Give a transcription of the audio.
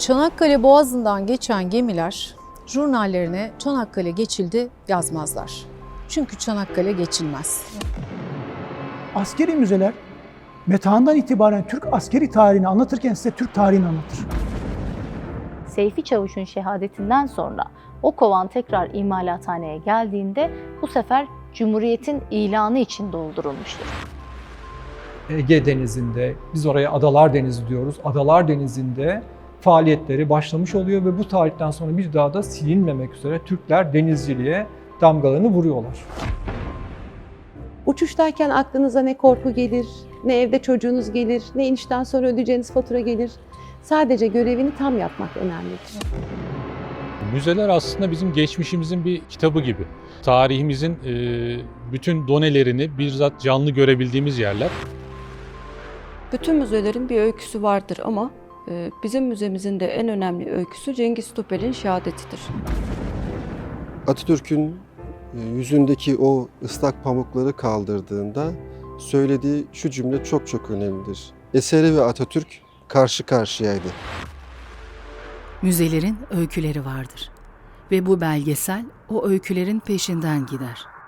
Çanakkale Boğazı'ndan geçen gemiler jurnallerine Çanakkale geçildi yazmazlar. Çünkü Çanakkale geçilmez. Askeri müzeler Metehan'dan itibaren Türk askeri tarihini anlatırken size Türk tarihini anlatır. Seyfi Çavuş'un şehadetinden sonra o kovan tekrar imalathaneye geldiğinde bu sefer Cumhuriyet'in ilanı için doldurulmuştur. Ege Denizi'nde, biz oraya Adalar Denizi diyoruz. Adalar Denizi'nde faaliyetleri başlamış oluyor ve bu tarihten sonra bir daha da silinmemek üzere Türkler denizciliğe damgalarını vuruyorlar. Uçuştayken aklınıza ne korku gelir, ne evde çocuğunuz gelir, ne inişten sonra ödeyeceğiniz fatura gelir. Sadece görevini tam yapmak önemlidir. Müzeler aslında bizim geçmişimizin bir kitabı gibi. Tarihimizin e, bütün donelerini bizzat canlı görebildiğimiz yerler. Bütün müzelerin bir öyküsü vardır ama bizim müzemizin de en önemli öyküsü Cengiz Topel'in şehadetidir. Atatürk'ün e, yüzündeki o ıslak pamukları kaldırdığında söylediği şu cümle çok çok önemlidir. Eseri ve Atatürk karşı karşıyaydı. Müzelerin öyküleri vardır ve bu belgesel o öykülerin peşinden gider.